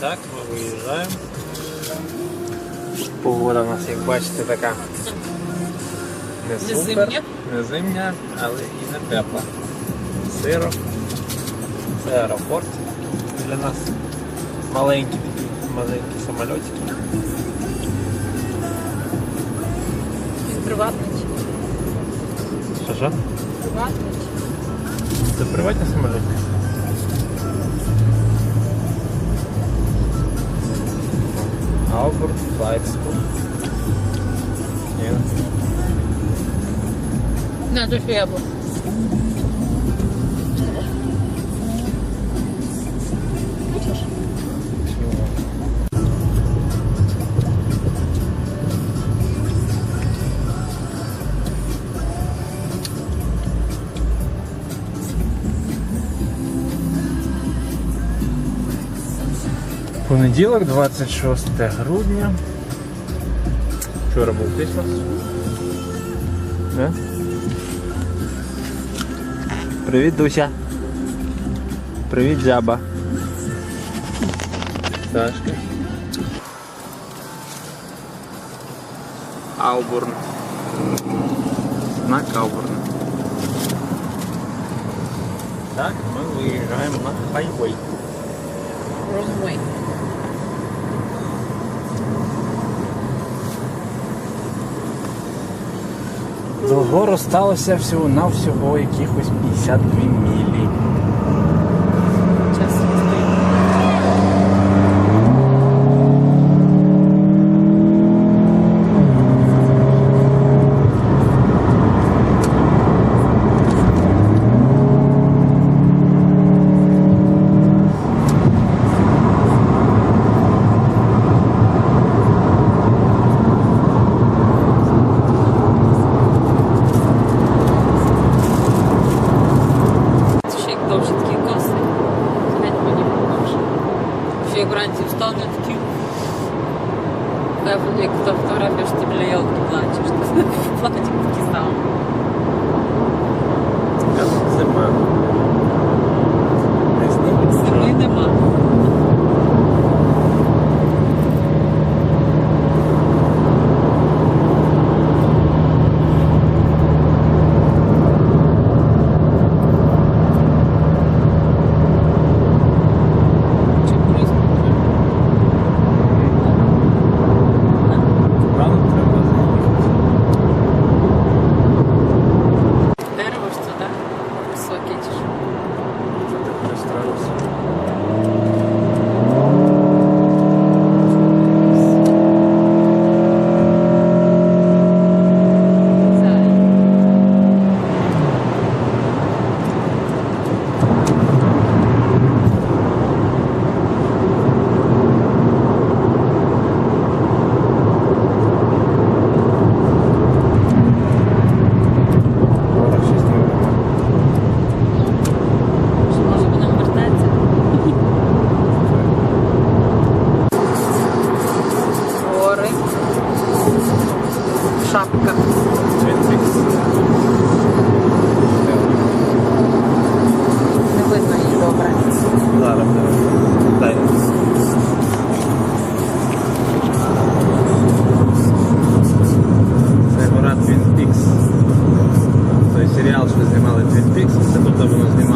Так, ми виїжджаємо. Погода у нас, як бачите, така не супер, не зимня, але і не тепла. Сиро. Це аеропорт для нас. Маленький такий, маленький самолітик. Він приватний. Що що? Приватний. Це приватний самоліт? Albert Flight School. Ні. На, то Понеділок, 26 грудня. Вчора був Крісмас. Да? Привіт, Дуся. Привіт, жаба. Сашка. Аубурн. Знак Аубурн. Так, ми виїжджаємо на хайвей. Розмой. До гору сталося всього-навсього якихось 52 мілі. Час їздить. Ще як довші такі коси. Геть мені поможе. Ще як вранці встану такі. Певно, як то фотографія, що ти біля ялки плачеш. Платик такий сам. Зима. Не знімуть Зими нема. Чи круїз контроль? Рано треба заїхати. Дерево ж це, так? Високе чи що? Це так пристроївся. Це. Город щось не нема. Чи може будемо вертатися? Гори. Шапка. Не видно її добре. Зараз дай. Це гора Twin Peaks. Той серіал, що знімали Twin Peaks, це тут воно знімалося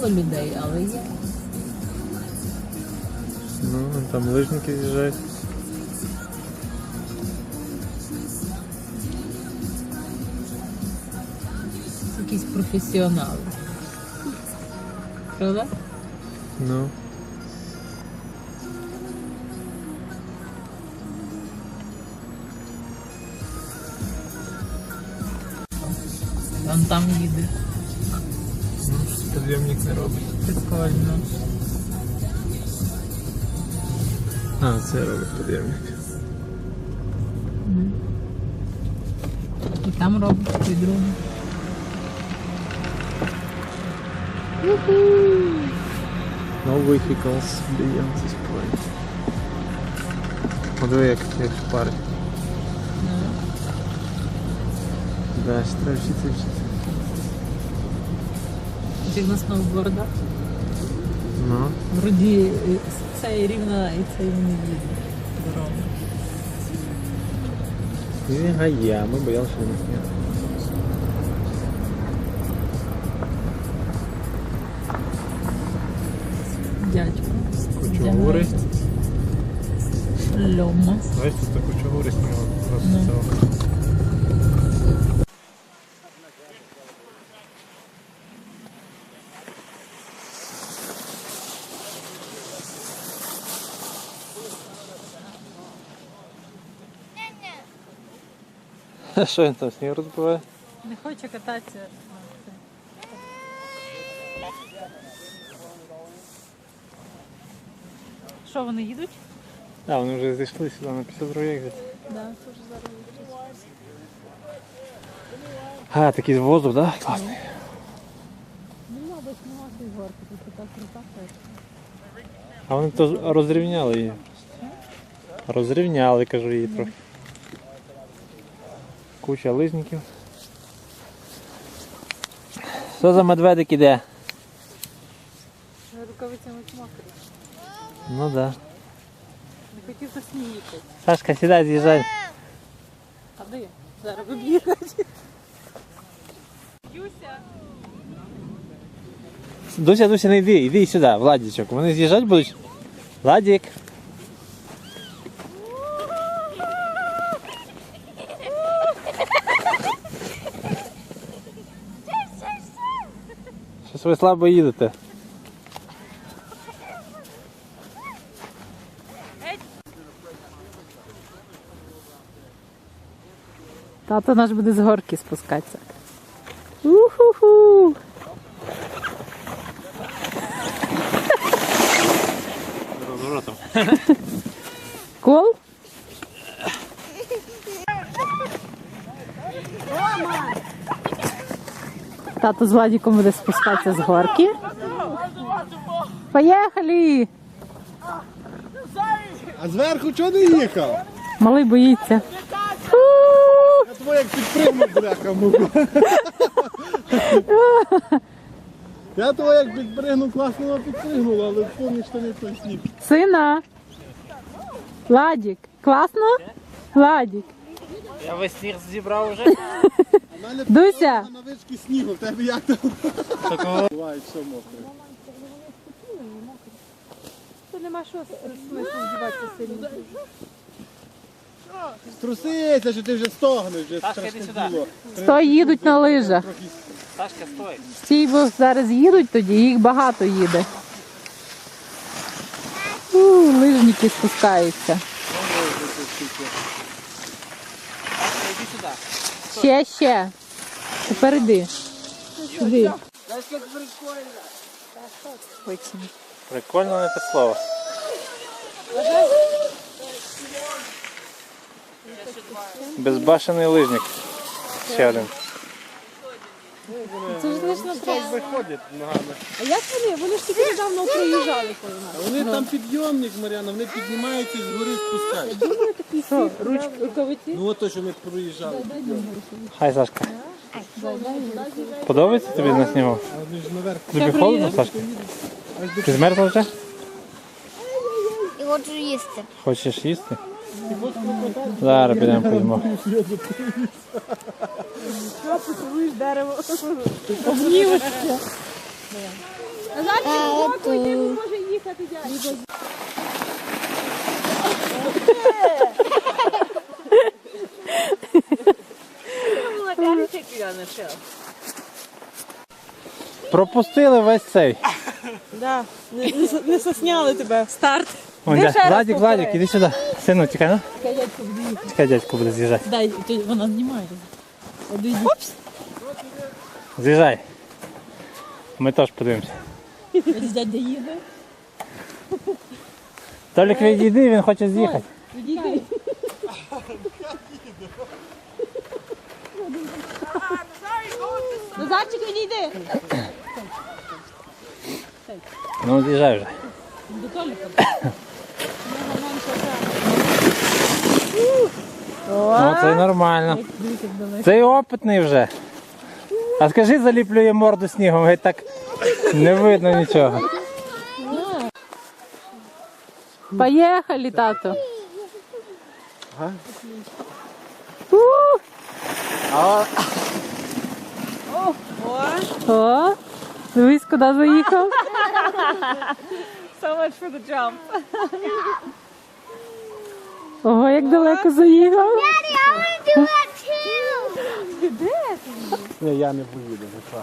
Мало людей, але є. Ну, там лижники з'їжджають. Якісь професіонали. Правда? Ну. Вон там їде. Підйомник не робить. Прикольно. А, це робить підйомник. І там робить той другий. No vehicles beyond this point. Подиви, як, як шпарить. Да, ще треба вчитися вчитися. Як На сноубордах. Ну. Вроді е, цей рівна і цей не їде. Дорога. І гая, ми боялися, що не сняли. Дядько. Кучугури. Льома. Знаєш, тут кучугури сняли. Просто Ну. Що він там сніг розбиває? Не хоче кататися. Що вони їдуть? А, вони вже зійшли сюди на 52 екзит. Да, це вже зараз їдуть. А, такий воздух, да? Класний. Не треба знімати горки, тут така крута. А вони то розрівняли її. Розрівняли, кажу її трохи. Куча лизників. Що за медведик іде? Рукавицями мокрі. Ну да. Не хотів за їхати. Сашка, сідай, з'їжджай. А де? Зараз вибігати. Юся. Дуся, Дуся, не йди, йди сюди, Владічок. Вони з'їжджати будуть. Владік. Ви слабо їдете. Тато наш буде з горки спускатися. Уху-ху! Розворотом. Кол? Тато з Владіком буде спускатися з горки. Поїхали! А зверху чого не їхав? Малий боїться. Я твоє як підпригнув, бляха муха. Я того як підпригнув, класно підпригнув, але помніш, що не той сніг. Сина. Владік, класно? Владік. Я весь сніг зібрав вже. У мене Дуся. на вишки снігу, в тебе як там? Такого. Буває, що мокре. Тут нема що смислу вдіватися сильно. Струсися, що ти вже стогнеш, вже Сашка, страшне іди сюди. діло. Сто їдуть на лижах. Трохи Сашка, стой. Стій, бо зараз їдуть тоді, їх багато їде. У, лижники спускаються. Сашка, іди сюди. Ще, ще. Тепер іди. Іди. Очень. Прикольно не те слово. Безбашений лижник. Ще один. Це лиш так виходять ногами. А як вони? Вони ж тільки недавно приїжджали по нас. Вони там підйомник, Мар'яна, вони піднімаються і згори спускають. Що, ручки, рукавиці? Ну от то, що ми проїжджали. Хай, Сашка. Подобається тобі на снігу? А вони ж наверх. Тобі холодно, Сашка? Ти змерзла вже? І хочу їсти. Хочеш їсти? Зараз підемо поїмо. Тату. Пропустили весь цей. Да. Не, не, сосняли тебе. Старт. Ти дядь, Владик. Владик, іди сюди. Сину, чекай, ну. Чекай, дядько буде з'їжджати. Дай, ти- вона знімає. Опс. З'їжджай. Ми теж подивимося. Дядя їде. Толік відійди, він хоче з'їхати. Відійди. Назарчик, відійди. Ну, з'їжджай вже. До Толіка. Ну, це нормально. Цей опитний вже. А скажи, заліплює морду снігом, геть так не видно нічого. Поїхали, тато. О, дивись, куди заїхав. So much for the jump. Ого, як далеко заїхав. Daddy, I want to do that too. Ні, я не поїду. так.